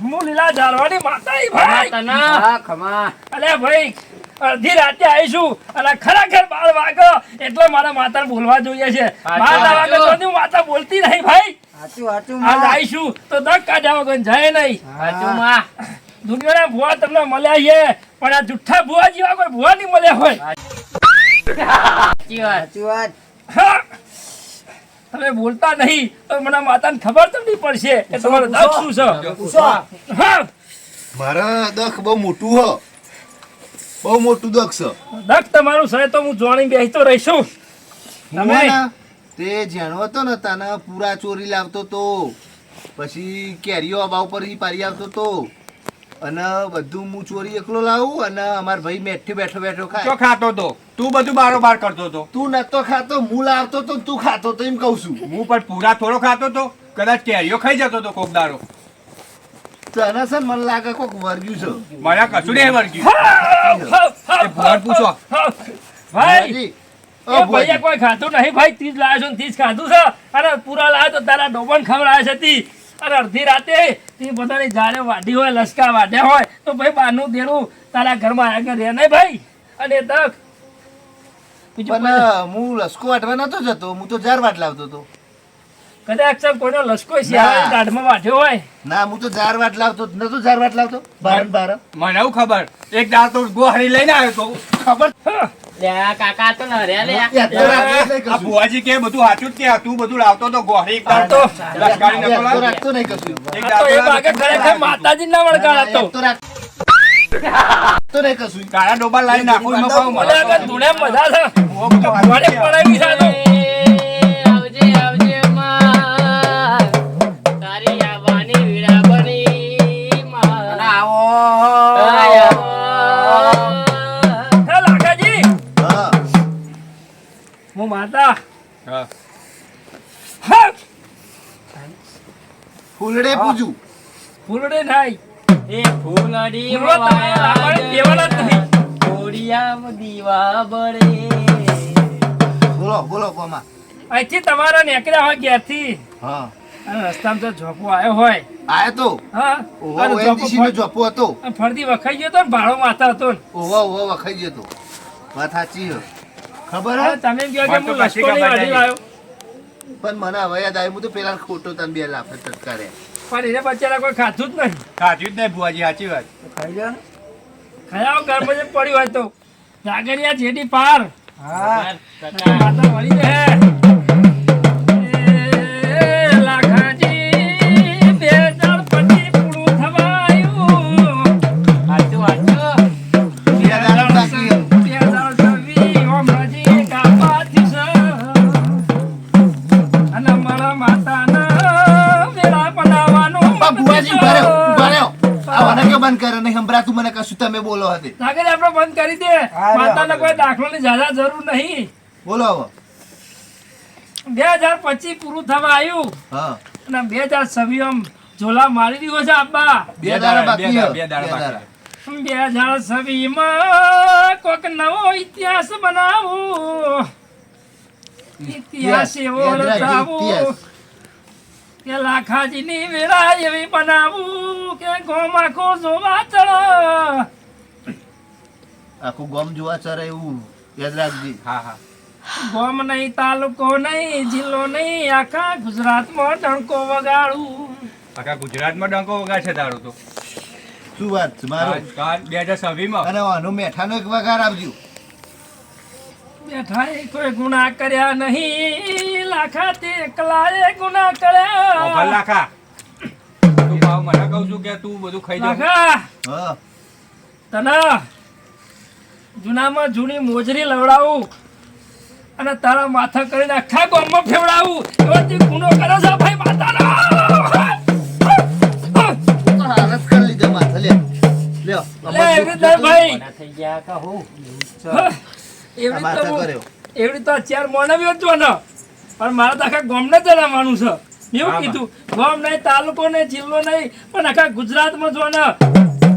હું લીલા ઝારવાની માતા ઈ ભાઈ તના. હા ખમા. અલે ભાઈ અડધી રાતે આવીશું. અને ખરેખર બાર વાગે. એટલે મારા માતા બોલવા જોઈએ છે. બાર વાગે તો હું માતા બોલતી નહીં ભાઈ. સાચું સાચું આજ આવીશું. તો દક કાઢ્યા વગર જાય નહીં. સાચું માં. દુનિયાના ભુવા તમને મળ્યા છે. પણ આ જુઠ્ઠા ભુવા જેવા કોઈ ભુવા નહીં મળ્યા હોય. સાચી વાત. સાચી વાત. હા. તમે બોલતા નહીં તો મને માતાને ખબર તો નહીં પડશે કે તમારો દખ શું છે? મારા દખ બહુ મોટું હ. બહુ મોટું દખ છે. દખ તમારું છે તો હું જોણી બેસતો રહીશું. તમે? તે જાણવો હતો ને તાના પૂરા ચોરી લાવતો તો પછી કેરીઓ અબાવ પર પારી આવતો તો. અને બધું હું ચોરી એકલો લાવું અને અમાર ભાઈ મેઠી બેઠો બેઠો ખાય. ખાતો તો? તું બધું બારોબાર કરતો તો? તું નતો ખાતો હું લાવતો તો તું ખાતો તો એમ કહું છું. હું પણ પૂરા થોડો ખાતો તો? કદાચ કેરીઓ ખાઈ જતો તો કોક દારો તને સર મને લાગે કોક વર્ગ્યું છે. મારા કશું નહીં વર્ગ્યું. ભુવાને પૂછો. ભાઈ ઓ ભૈયા કોઈ ખાતું નહીં ભાઈ તીજ લાવ્યો છું તીજ ખાધું છે. અને પૂરા લાવ્યો તો તારા ડોબન ખવડાવે છે તી. અને અડધી રાતે પોતાની જાડે વાઢી હોય લસકા વાઢ્યા હોય તો ભાઈ બારનું દેણું તારા ઘરમાં આગળ રહે નહીં ભાઈ? અને તક પણ હું લસકો વાટવા નતો જતો હું તો જાર વાટ લાવતો હતો. કદાચ કોઈનો લસકો દાઢમાં હોય. ના હું તો જાર વાટ લાવતો નતો જાર વાટ લાવતો. બાર બાર મને ખબર? એક દાડ તો ગોહરી લઈને આવ્યો તો. ખબર કાકા તો લે આ. કે બધું સાચું જ કે તું બધું લાવતો તો ગોહરી એક તો લશ્કારી નતો યાદ રાખતો નહીં કશું. એક હતો. તો નહીં કાળા ડોબા લાવી નાખું એમાં પાછું મને ધૂણે મજા છે. પડાવી છે ફૂલડે પૂજું. ફૂલડે થાય એ ફૂલડી ફૂલો તમારે લાવવાની દેવાના જ નહીં. કોડિયામાં દીવા બળે. બોલો બોલો પમા અહીંથી તમારા નીકળ્યા હોય ઘેરથી. હા. અને રસ્તામાં જો ઝોપો આવ્યો હોય. આયો તો? હા. ઓહો જોપો હતો. ફરતી વખાઈ ગયો તો ને ભાડો માથા હતો ને. ઓહો ઓહો વખાઈ ગયો તો. વાત સાચી ખબર હે? તમે કહો કે હું પણ મને હવે યાદ આવ્યું હું તો પેલા ખોટો તને બે લાફે તત્કારે પણ એને બચારા કોઈ ખાધું જ નહીં. સાચું જ નહીં ભુવાજી સાચી વાત. ખાઈ લો. ખાયા જે પડ્યું હોય તો. જાગરિયા જેડી પાર. હા. કાકા માતા મળી જાય તમે બોલો આપણે બંધ કરી દે. માતાને કોઈ દાખલાની જ્યાદા જરૂર નહીં. બોલો હવે. બે હજાર પચીસ પૂરું થવા આવ્યું. અને બે હજાર છવ્વીસ ઝોલા મારી દીધો છે બે બે. બે હજાર છવ્વીસમાં કોક નવો ઇતિહાસ બનાવો. ઇતિહાસ એવો રચાવો. કે લાખાજીની વેળા એવી બનાવું કે ગોમાખો જોવા ચડો આખું ગોમ જોવા ચરે એવું યાદ રાખજે. હા હા. ગોમ નહીં તાલુકો નહીં જિલ્લો નહીં આખા ગુજરાતમાં ડંકો વગાડું. આખા ગુજરાતમાં ડંકો વગાડશે તારો તો. શું વાત છે મારો? બે હજાર છવ્વીસમાં. અને આનો મેઠાનો એક વગાર આપજો. બેઠા એ કોઈ ગુના કર્યા નહીં લાખા તે એકલાએ ગુના કર્યા. લાખા. તું ભાવ મને કહું છું કે તું બધું ખાઈ જા. લાખા હા. તને જૂનામાં જૂની મોજરી લવડાવું અને તારા માથા કરીને આખા ગામમાં ફેવડાવું. એવો તે ગુનો કર્યો છે ભાઈ માતાનો. હાલત કરી લીધો માથે લે લ્યો એવી રીતે ભાઈ. થઈ ગયા કહું એવી રીતે એવી રીતે ચાર મોણવ્યો જ ને પણ મારે તો આખા ગામને જણાવવાનું છે. એવું કીધું ગામ નહીં તાલુકો નહીં જિલ્લો નહીં પણ આખા ગુજરાતમાં જો ને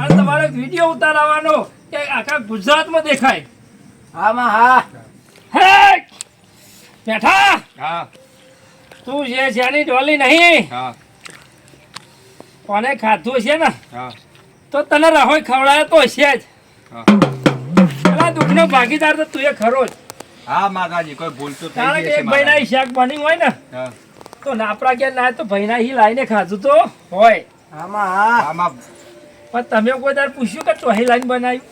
અને તમારે વીડિયો ઉતારવાનો. કે આખા ગુજરાતમાં દેખાય. આમાં હા. હે! બેઠા! હા. તું જે જેની ડોલી નહીં. હા. કોને ખાધું છે ને? હા. તો તને રાહોય ખવડાયો તો છે જ. હા. પેલા દુઃખનો ભાગીદાર તો તું એ ખરો જ. હા માતાજી કોઈ ભૂલ તો થઈ કારણ કે એક ભાઈના શાક બની હોય ને હા. તો નાપરા ગયા ના તો ભાઈના હી લાઈને ખાધું તો હોય. આમાં હા. આમાં પણ તમે કોઈ તાર પૂછ્યું કે ચોહી લાઈન બનાવ્યું?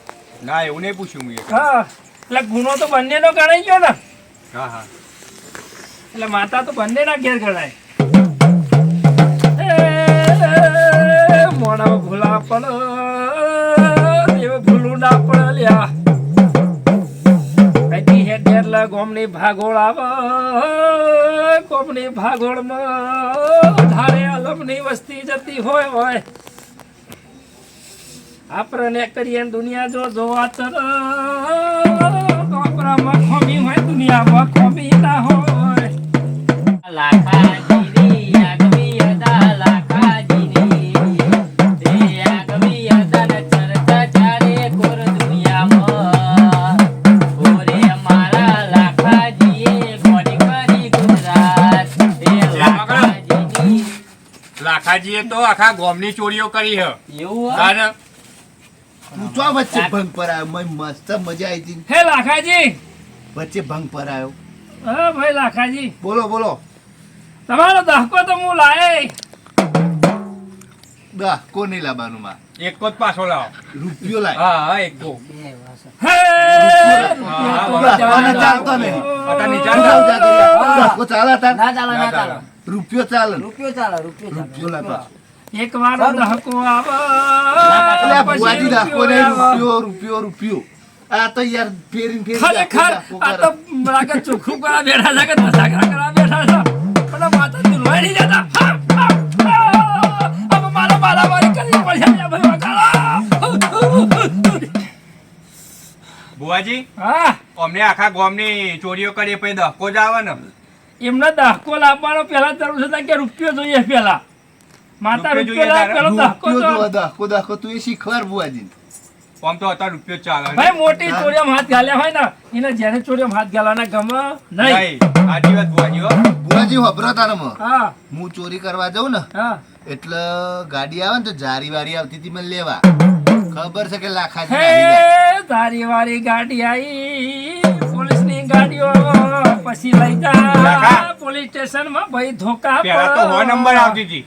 ના એવું નહીં પૂછ્યું મેં હા એટલે ગુનો તો બંનેનો ગણાઈ ગયો ને. હા હા. એટલે માતા તો બંનેના ઘેર ગણાય. મોણા ભૂલા પણ એવું ભૂલું ના પણ લ્યા. ગોમની ભાગોળ આવે. ગોમની ભાગોળમાં ધારે અલમની વસ્તી જતી હોય હોય. આપણે કરીએ દુનિયા જો જોવા તર. આપણામાં ખોમી હોય દુનિયામાં ખોમી ના હોય. લાખા તે લાખાજીએ તો આખા ગોમની ચોરીઓ કરી હે. એવું તું ચો વચ્ચે ભંગ પર આવ્યો મને મસ્ત મજા આવી હતી હે લાખાજી! વચ્ચે ભંગ પર આવ્યો હા ભાઈ લાખાજી. બોલો બોલો. તમારો દહકો તો હું લાય. દહકો નહીં લાવવાનું માં એક જ પાછો લાવો. રૂપિયો લાય. હા હા એક ગો. અત્યારની ચાલ. રૂપિયો ચાલે રૂપિયો ચાલે રૂપિયો રૂપિયો ચાલે. એક વાર ભુવાજી રૂપિયો રૂપિયો રૂપિયો. આ તો યાર ફેરીને ફેરીને ખરેખર આ તો લાગે ચોખ્ખું કરવા બેઠા લાગે ધસાકરા કરા બેઠા છે. પણ માતા દુલવાઈ નહીં જતા હા, હા, હા. હવે મારા મારામારી કરવી પડશે ને ભાઈ વગાડો. બુવાજી હા. અમને આખા ગામની ચોરીઓ કરી પછી દહકો જ આવે ને. એમને દહકો લાવવાનો પેલા જરૂર છે કે રૂપિયો જોઈએ પેલા માતા રૂપિયો રૂપિયો જોઈએ લાવે પેલો દહકો તો જો દહકો દહકો તું એ શીખવાડ બુવાજી આમ તો અત્યારે રૂપિયો ચાલે. ભાઈ મોટી ચોરીઓમાં હાથ ગાલ્યા હોય ને એને જેને ચોરીઓમાં હાથ ગાલવાના ગમે નહીં. નહીં. આજી વાત બુવાજી હો. બુવાજી હોભરો તારામાં. હા. હું ચોરી કરવા જાઉં ને હા. એટલે ગાડી આવે ને તો જારી વારી આવતી હતી મને લેવા. ખબર છે કે લાખા આવી જાય. ગાડી તારી પોલીસ પોલીસની ગાડીઓ. પછી લઈ જા પોલીસ સ્ટેશનમાં ભાઈ ધોકા પેલા તો નંબર આવતી હતી.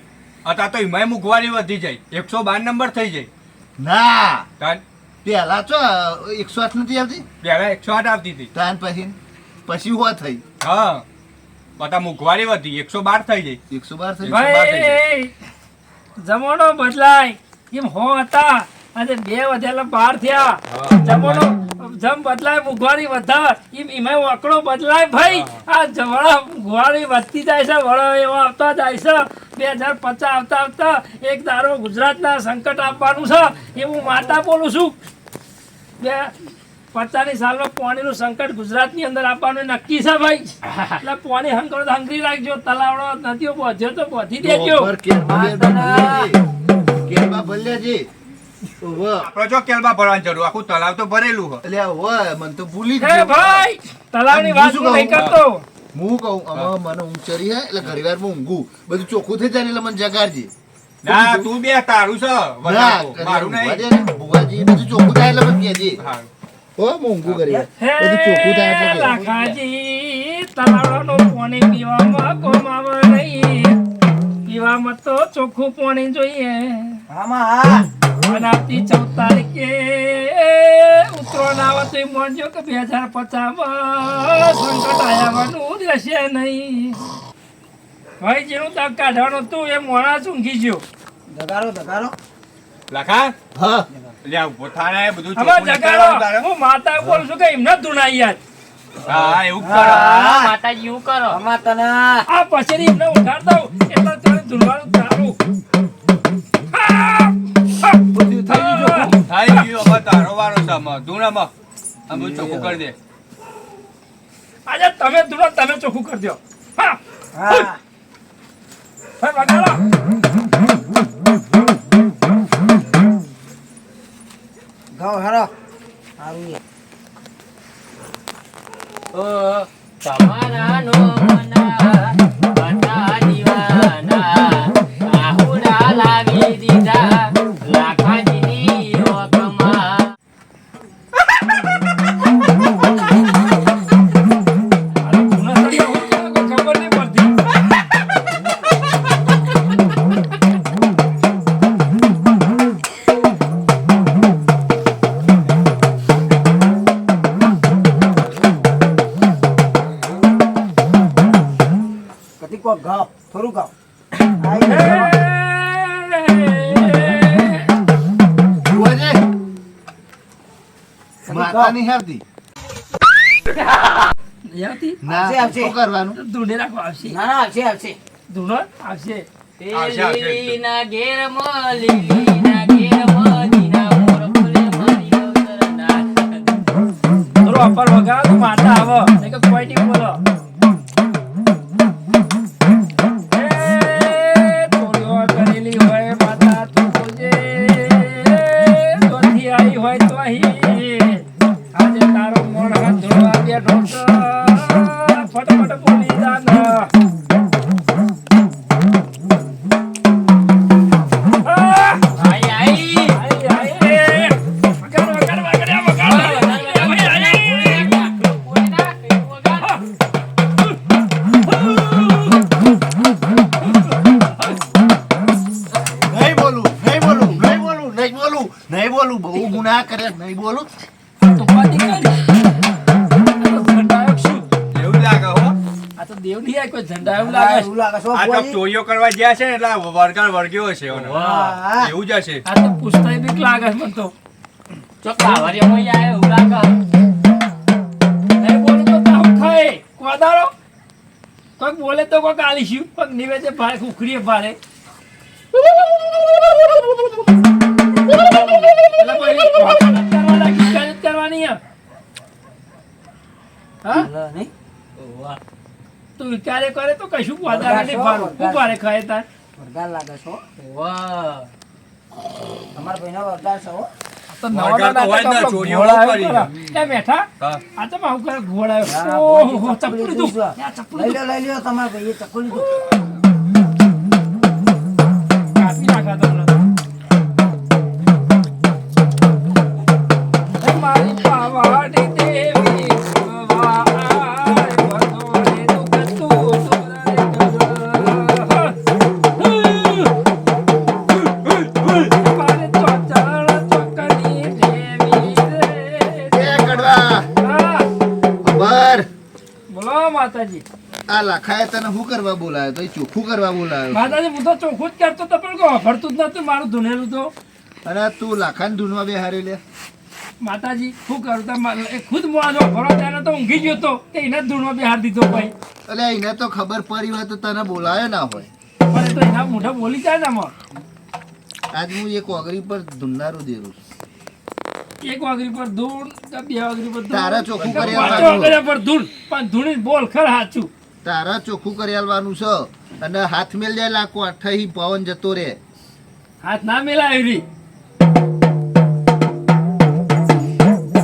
અત્યારે તો એમાંય મુખવારી વધી જાય. એકસો બાર નંબર થઈ જાય. ના. તાન? પહેલા ચો એકસો આઠ નથી આવતી? પેલા એકસો આઠ આવતી હતી. તાન પછી? પછી હો થઈ. હા. બધા મુખવારી વધી. એકસો બાર થઈ જાય. એકસો બાર થઈ જમાનો બદલાય. એમ હો હતા આજે બે વધેલા બાર થયા. હા. જમ બદલાય મુઘવારી વધાર. એમ વાકડો બદલાય ભાઈ. આ જવાળા મુઘવારી વધતી જાય છે વળો એવો આવતા જાય છે. બે હજાર પચાસ આવતા આવતા એક દારો ગુજરાતના સંકટ આપવાનું છે. એવું માતા બોલું છું. બે પચાસની સાલમાં પાણીનું સંકટ ગુજરાતની અંદર આપવાનું નક્કી છે ભાઈ. એટલે પાણી હંકરો તો હંકરી રાખજો તલાવડો નદીઓ પહોંચ્યો તો બધી દેજો કેરબા બેરબા જો કેલબા ભરવાની જરૂર આખું તલાવ તો ભરેલું હોય. અલ્યા ઉવ્વ, મને તો ભૂલી જ ભાઈ તલાવની વાત નહીં કરતો. હું કહું આમાં મને ઊંઘ ચડી હે એટલે ઘણી વાર હું ઊંઘું. બધું ચોખ્ખું થઈ જાય એટલે મને જગાડજે. ના તું બે તારું છે મારું નહીં. ભુવાજી, બધું ચોખ્ખું થાય એટલે મને કહેજે. બધું ચોખ્ખું થાય લાખાજી તલાવડાનું પાણી પીવામાં કોમ આવે નહીં. પીવામાં તો ચોખ્ખું પાણી જોઈએ. આમાં હા અને આવતી ચૌદ તારીખે ઉત્તરાયણ આવે તો એમ માનજો કે બે હજાર પચાસમાં સંકટ આવ્યાનું રહેશે નહીં. ભાઈ જેનું તક કાઢવાનું હતું એ મોણા ઊંઘી ગયો. ધગારો ધગારો લખા? હા. લે થાને બધું. જગાડો હું માતા બોલું છું કે એમને ધૂનાઈ યાદ. હા એવું કરો. માતાજી એવું કરો. આમાં તને આ પછી એમને ઉઠાડતા એટલે તને ધૂનવાનું આમાં. આ બધું ચોખ્ખું કરી દે. આજે તમે ધૂનો તમે ચોખ્ખું કરી દો. હા. હા. ભાઈ વગાડો. સારું તમારા વગાડો તો માતા આવો કોઈ નહીં બોલો લાગે છે. આ તો ચોરીઓ કરવા ગયા છે ને એટલે આ વળગ્યો છે એવું જ હશે. આ તો પૂછતાય બીક લાગે છે મને તો. જો કાવરિયામાં ઈ આયો એવું લાગે. નહીં બોલું તો તાવ ખાય. કોદાળો. કોઈક બોલે તો કોઈક આલીશું. કોઈક નિવેદે ભારે ઉખડીએ ભારે. કરવાના, હા? નહીં? નહીં? તું વિચારે કરે તો કશું કોદાળો નથી ભારું શું ભારે ખાય તાર વરદાન લાગે છે, વાહ. તમારા ભાઈનો વરદાન છો હો. તો જ ને, ચોરીઓ કરી. એ બેઠા આ તો આવું કરે ઘોડા હા, આવ્યો. ભુવાજી, ઓહો, ચપ્પુ ચપ્પુ લીધું લીધું. છે. આ ચપ્પુ લઈ લો લઈ લો તમારા ભાઈએ ચપ્પુ લીધું કાપી નાખા આ લખાએ તને શું કરવા બોલાયો તો? ચોખ્ખું કરવા બોલાયો માતાજી હું તો ચોખ્ખું જ કરતો તો પણ કોઈ ભરતું જ નતું મારું ધૂનેલું તો. અને તું લાખાને ધૂનમાં બેહારી લે. માતાજી શું કરું તા ખુદ મોજો ભરો ત્યારે તો ઊંઘી ગયો તો તે એના જ બિહાર દીધો ભાઈ. એટલે એને તો ખબર પડી હોય તો તને બોલાયો ના હોય. પણ એ તો એના મોઢા બોલી જાય ને આજ હું એક વાગરી પર ધૂમનારું દેરું છું. એક વાગરી પર ધૂણ બે વાગરી પર તારા ચોખ્ખું કે કરી પાંચ આવવાનું. વાગરિયા પર ધૂળ પણ ધૂણી બોલ ખર હાચું તારા ચોખ્ખું કરી આલવાનું છે અને હાથ મેલ જાય લાખો અઠાઈ પવન જતો રે હાથ ના મેલાય રી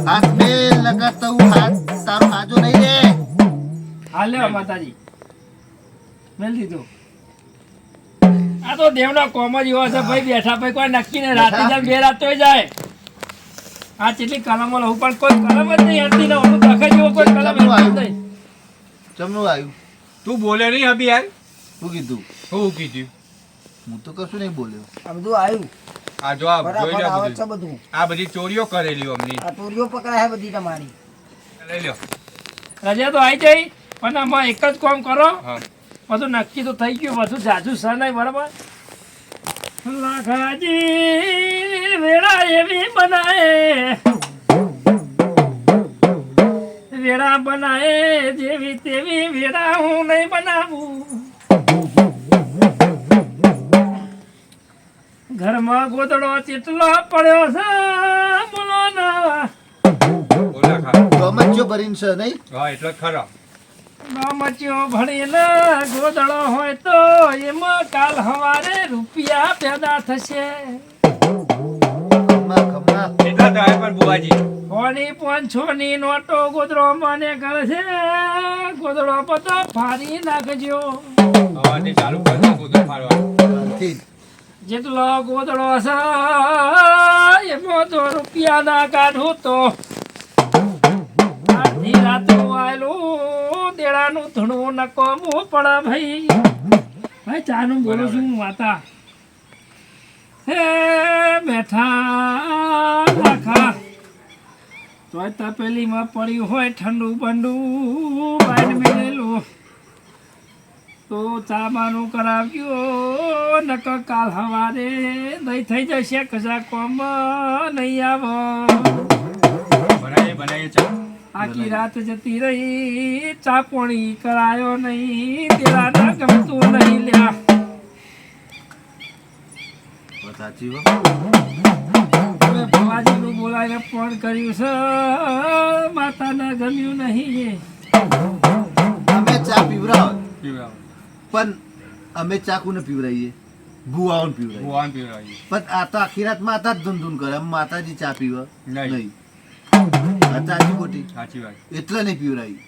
હાથ મેલ લગાતો હું હાથ. તારો હાજો નહીં રે. હાલે માતાજી. મેલ દીધો. આ તો દેવના કોમ જ એવા છે ભાઈ બેઠા ભાઈ કોઈ નક્કી ને રાતે બેઠા? બે રાત તોય જાય. આ કેટલી કલમો લઉં પણ કોઈ કલમ જ નહીં હતી ને હું દખે જેવો કોઈ કલમ નહીં. ચમનું આવ્યું. તું બોલે નહીં હબી યાર. શું કીધું? શું કીધું હું તો કશું નહીં બોલ્યો. આ બધું આવ્યું આ જો આ જોઈ લે છે બધું. બધું. આ બધી ચોરીઓ કરેલી અમની. આ ચોરીઓ પકડાય બધી તમારી. લઈ લ્યો. રજા તો આવી જાય પણ આમાં એક જ કામ કરો. બધું નક્કી તો થઈ ગયું બધું જાજુ સનાય બરાબર? લાખાજી વેળા એવી બનાય વેળા બનાવે જેવી તેવી વેળા હું નહીં બનાવું. ઘરમાં ગોદડો ચેટલો પડ્યો છે બોલો ના ગમચ્યો ભરીને છે નહીં? હા એટલે ખરા. ગમચ્યો ભરીને ગોદડો હોય તો એમાં કાલ હવારે રૂપિયા પેદા થશે. જેટલો ગોદડો છે, એમાં તો રૂપિયા ના કાઢું તો આધી રાતો આયલું દેડાનું ધણું નકોમું પડે ભાઈ. ભાઈ, ચાનું બોલું છું માતા હે બેઠા રાખા. તોય તપેલીમાં પડ્યું હોય ઠંડુ બંડુ મેલેલું. તો ચામાનું કરાવ્યો નક કાલ હવારે નહીં થઈ જશે કશા કોમ નહીં આવો. બનાવીએ બનાવીએ ચા. આખી રાત જતી રહી ચા પોણી કરાયો નહીં તેરા ના ગમતું નહીં લ્યા. વાત સાચી ભવાજીનું બોલાવીને ફોન કર્યું છે. માતાને ગમ્યું નહીં અમે ચા પીવરાવ. પણ અમે ચા કોને પીવરાઈએ? ભુવાઓને પીવરાઈએ. ભગવાન પીવડાવીએ પણ આ તો આખી રાત માતા જ ધૂન કરે માતાજી ચા પીવે? નહીં. સાચી ખોટી સાચી વાત. એટલે નહીં પીવરાઈ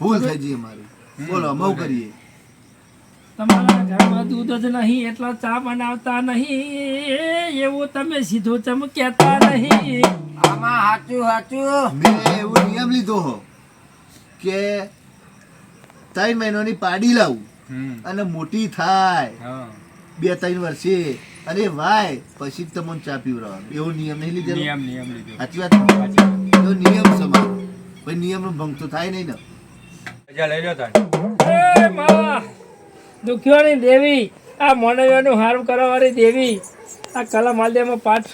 ભૂલ થઈ જઈ અમારી. બોલો અમે કરીએ? તમારા ઘરમાં દૂધ જ નહીં એટલા ચા બનાવતા નહીં. એવું તમે સીધું ચમ કહેતા નહીં. આમાં સાચું સાચું મેં એવો નિયમ લીધો હો કે ત્રણ મહિનાની પાડી લાવું અને મોટી થાય. બે ત્રણ વર્ષે. અરે વાય પછી જ તમને ચા પીવડાવવાનું. એવો નિયમ નહીં લીધો નિયમ નિયમ લીધો. સાચી વાત? એવો નિયમ છે મારો ભાઈ નિયમનો ભંગ તો થાય નહીં ને. રજા લઈ લો તાર. એ માં દુખ્યોની દેવી આ મોનવીઓનું હારું કરવાવાળી દેવી આ કલા માલદેવમાં પાઠ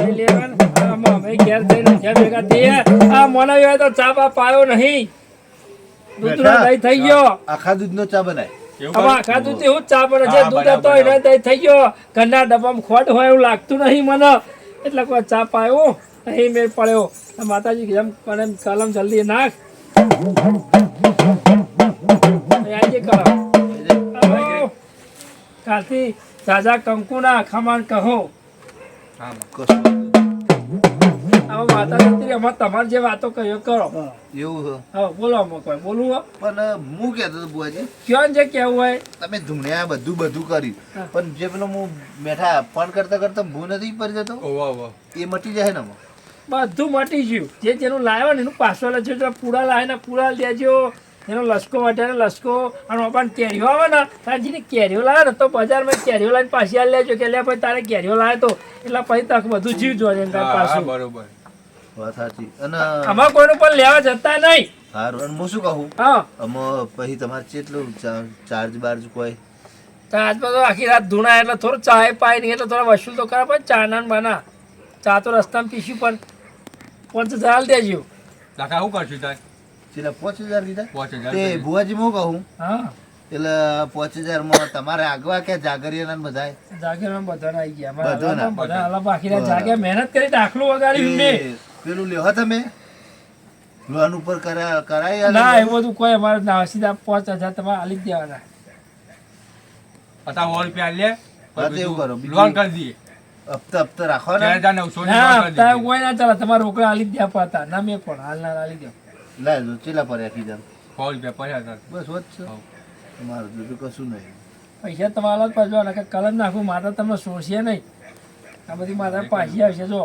લઈ લેવાનું. અમે ઘેર થઈને ઘેર ભેગા થઈએ. આ મોનવીઓએ તો ચા બા પાયો નહીં. દૂધનો દહીં થઈ ગયો. આખા દૂધનો ચા બનાય. હવે આખા દૂધ એવું ચા પડે છે દૂધ હતો એને દહીં થઈ ગયો. ઘરના ડબ્બામાં ખોટ હોય એવું લાગતું નહીં મને. એટલે કોઈ ચા પાયો અહીં મેળ પડ્યો. માતાજી જેમ પણ એમ કલમ જલ્દી નાખ. કલમ આવો. કાલથી તાજા કંકુના ખમાન કહો. તમારે જે વાતો કહ્યો કરો. એવું હા. બોલો કોઈ બોલવું પણ હું કહેતો બુઆજી? ક્યાં જે કહેવું હોય? તમે ધૂણ્યા બધું બધું કર્યું. પણ જે પેલો હું બેઠા ફોન કરતા કરતા ભૂ નથી પડી જતો? એ મટી જાય ને. બધું મટી ગયું. જે જેનું લાવ્યો ને એનું પાછળ પૂરા લાવે ને પૂરા લેજો. એનો લસકો વાટ્યા લસકો અને ઓપાન કેરીઓ આવે ને તારજીની કેરીઓ લાવે ને તો બજારમાં કેરીઓ લાવીને પાછી આ લેજો કે લે ભાઈ તારે કેરીઓ લાવે તો. એટલે પછી તક બધું જીવ હા પાછું. બરોબર. વાત સાચી. અને આમાં કોઈનું પણ લેવા જતા નહીં. હારું અને હું શું કહું? હા. આમાં પછી તમારે કેટલું ચા- ચાર્જ બાર્જ કોઈ? તો આજમાં તો આખી રાત ધૂણા એટલે થોડું ચાય પાય નહીં એટલે થોડા વસૂલ તો કરા પણ ચા ના બના. ચા તો રસ્તામાં પીશું પણ. પંચ હજાર દેજો. કાકા શું કરશું તાર છેલ્લા પાંચ હજાર કીધા પાંચ હજાર તે ભુવાજી હું કહું. હા. એટલે પાંચ હજારમાં તમારે આગવા કે જાગરિયા ના બધાય? જાગરિયા બધા આવી ગયા. બધા. બધા અલા બાકી જાગ્યા મહેનત કરી દાખલું વગાડ્યું મેં પેલું લ્યો તમે? લોન ઉપર કરા કરાય ના એવું બધું કોઈ અમારે ના સીધા પાંચ હજાર તમારે આલી જ દેવાના. અત્યારે રૂપિયા લે એવું કરો. લોન કરી દઈએ. હપ્તા હપ્તા રાખો ને હજાર દઈએ. કોઈ ના ચાલે. તમારે રોકડા આલી જ દેવા પડતા. ના મેં પણ. હાલ ના આલી દો લાય જો ચેલા પર રાખી જાવ સો રૂપિયા પચાસ બસ હોત છે તમારું બીજું કશું નહીં. પૈસા તમારા અલગ પાછો કે કલમ નાખું માતા તમને સોરશે નહીં. આ બધી માતા પાછી આવશે જો.